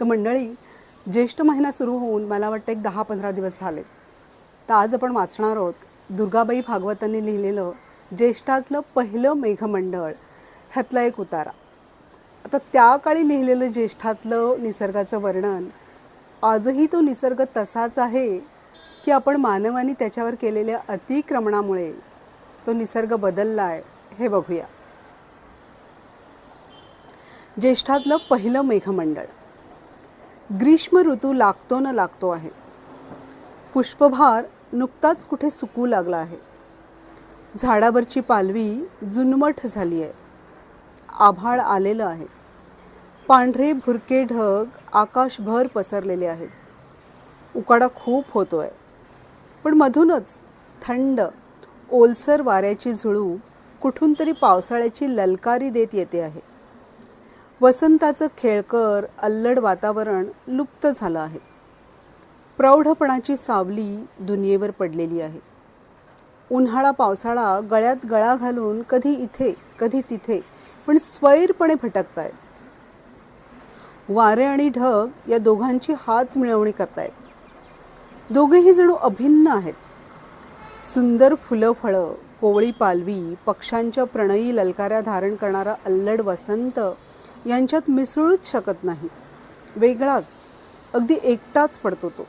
तर मंडळी ज्येष्ठ महिना सुरू होऊन मला वाटतं एक दहा पंधरा दिवस झाले. तर आज आपण वाचणार आहोत दुर्गाबाई भागवतांनी लिहिलेलं ज्येष्ठातलं पहिलं मेघमंडळ ह्यातला एक उतारा. आता त्या काळी लिहिलेलं ज्येष्ठातलं निसर्गाचं वर्णन आजही तो निसर्ग तसाच आहे की आपण मानवाने त्याच्यावर केलेल्या अतिक्रमणामुळे तो निसर्ग बदलला आहे हे बघूया. ज्येष्ठातलं पहिलं मेघमंडळ. ग्रीष्म ऋतू लागतो न लागतो आहे. पुष्पभार नुकताच कुठे सुकू लागला आहे. झाडावरची पालवी जुनमठ झाली आहे. आभाळ आलेलं आहे. पांढरे भुरके ढग आकाशभर पसरलेले आहेत. उकाडा खूप होतो आहे पण मधूनच थंड ओलसर वाऱ्याची झुळू कुठून तरी पावसाळ्याची ललकारी देत येते आहे. वसंताचं खेळकर अल्लड वातावरण लुप्त झालं आहे. प्रौढपणाची सावली दुनियेवर पडलेली आहे. उन्हाळा पावसाळा गळ्यात गळा घालून कधी इथे कधी तिथे पण स्वैरपणे भटकतायत वारे आणि ढग या दोघांची हात मिळवणी करतायत दोघेही जणू अभिन्न आहेत. सुंदर फुलं फळं कोवळी पालवी पक्ष्यांच्या प्रणयी ललकाऱ्या धारण करणारा अल्लड वसंत यांच्यात मिसळूच शकत नाही. वेगळाच अगदी एकटाच पडतो तो.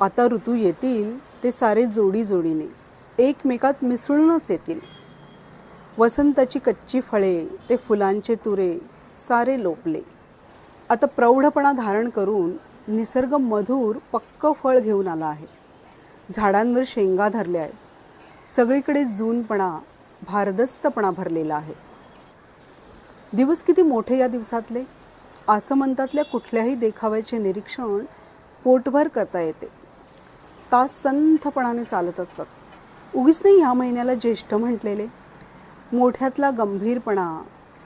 आता ऋतू येतील ते सारे जोडी जोडीने एकमेकात मिसळूनच येतील. वसंताची कच्ची फळे ते फुलांचे तुरे सारे लोपले. आता प्रौढपणा धारण करून निसर्ग मधुर पक्क फळ घेऊन आला आहे. झाडांवर शेंगा धरल्या आहेत. सगळीकडे जूनपणा भारदस्तपणा भरलेला आहे. दिवस किती मोठे या दिवसातले? आसमंतातल्या कुठल्याही देखाव्याचे निरीक्षण पोटभर करता येते. तास संथपणाने चालत असतात. उगीच नाही ह्या महिन्याला ज्येष्ठ म्हटलेले. मोठ्यातला गंभीरपणा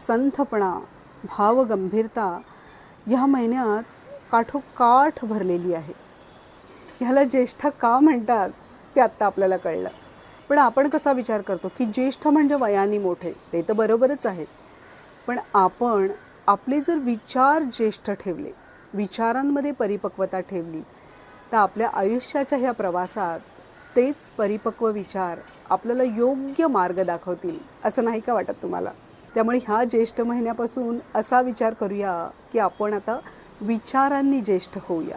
संथपणा भावगंभीरता ह्या महिन्यात काठोकाठ भरलेली आहे. ह्याला ज्येष्ठ का म्हणतात ते आत्ता आपल्याला कळलं. पण आपण कसा विचार करतो की ज्येष्ठ म्हणजे वयाने मोठे ते तर बरोबरच आहेत पण आपण आपले जर विचार ज्येष्ठ ठेवले विचारांमध्ये परिपक्वता ठेवली तर आपल्या आयुष्याच्या ह्या प्रवासात तेच परिपक्व विचार आपल्याला योग्य मार्ग दाखवतील असं नाही का वाटत तुम्हाला? त्यामुळे ह्या ज्येष्ठ महिन्यापासून असा विचार करूया की आपण आता विचारांनी ज्येष्ठ होऊया.